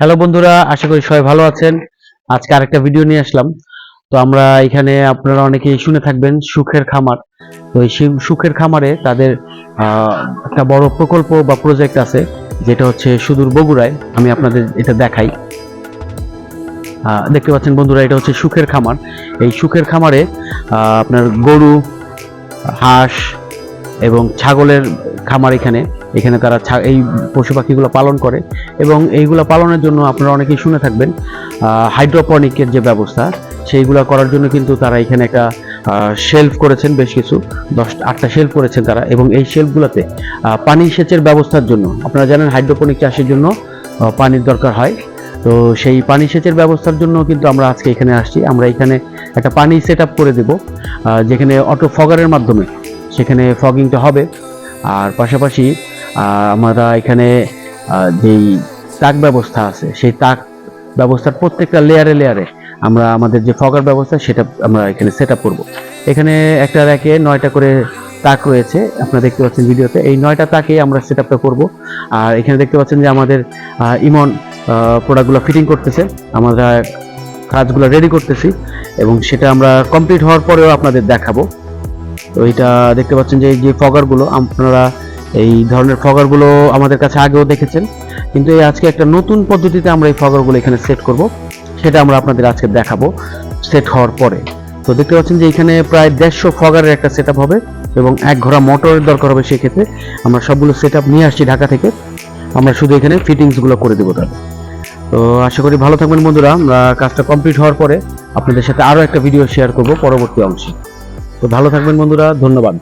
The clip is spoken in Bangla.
হ্যালো বন্ধুরা, আশা করি সবাই ভালো আছেন। আজকে আরেকটা ভিডিও নিয়ে আসলাম। তো আমরা এখানে আপনারা অনেকেই শুনে থাকবেন, সুখের খামার। তো এই সুখের খামারে তাদের একটা বড় প্রকল্প বা প্রজেক্ট আছে, যেটা হচ্ছে সুদূর বগুড়ায়। আমি আপনাদের এটা দেখাই। দেখতে পাচ্ছেন বন্ধুরা, এটা হচ্ছে সুখের খামার। এই সুখের খামারে আপনার গরু, হাঁস এবং ছাগলের খামার এখানে। এখানে তারা এই পশু পাখিগুলো পালন করে এবং এইগুলো পালনের জন্য আপনারা অনেকেই শুনে থাকবেন হাইড্রোপনিকের যে ব্যবস্থা, সেইগুলো করার জন্য কিন্তু তারা এখানে একটা শেলফ করেছেন বেশ কিছু, দশ, আটটা শেলফ করেছেন তারা এবং এই শেলফগুলোতে পানি সেচের ব্যবস্থার জন্য, আপনারা জানেন হাইড্রোপনিক চাষের জন্য পানির দরকার হয়, তো সেই পানি সেচের ব্যবস্থার জন্য কিন্তু আমরা আজকে এখানে আসছি, আমরা এখানে একটা পানি সেট করে দেব যেখানে অটো ফগারের মাধ্যমে, সেখানে ফগিংটা হবে, আর পাশাপাশি আমরা এখানে যেই তাক ব্যবস্থা আছে, সেই তাক ব্যবস্থার প্রত্যেকটা লেয়ারে লেয়ারে আমরা আমাদের যে ফগার ব্যবস্থা, সেটা আমরা এখানে সেট আপ করব। এখানে একটা র্যাকে নয়টা করে তাক রয়েছে, আপনারা দেখতে পাচ্ছেন ভিডিওতে। এই নয়টা তাকে আমরা সেট আপটা করব। আর এখানে দেখতে পাচ্ছেন যে আমাদের ইমন প্রোডাক্টগুলো ফিটিং করতেছে। আমরা কাজগুলো রেডি করতেছি এবং সেটা আমরা কমপ্লিট হওয়ার পরেও আপনাদের দেখাবো। তো এটা দেখতে পাচ্ছেন যে এই যে ফগারগুলো আপনারা এই ধরনের ফগারগুলো আমাদের কাছে আগেও দেখেছেন। কিন্তু এই আজকে একটা নতুন পদ্ধতিতে আমরা এই ফগারগুলো এখানে সেট করব। সেটা আমরা আপনাদের আজকে দেখাবো সেট হওয়ার পরে। তো দেখতে পাচ্ছেন যে এখানে প্রায় দেড়শো ফগারের একটা সেট হবে এবং এক ঘোড়া মোটরের দরকার হবে সেক্ষেত্রে। আমরা সবগুলো সেট নিয়ে আসছি ঢাকা থেকে। আমরা শুধু এখানে ফিটিংসগুলো করে দেবো তাহলে। তো আশা করি ভালো থাকবেন বন্ধুরা। আমরা কাজটা কমপ্লিট হওয়ার পরে আপনাদের সাথে আরও একটা ভিডিও শেয়ার করব পরবর্তী অংশে। তো ভালো থাকবেন বন্ধুরা। ধন্যবাদ।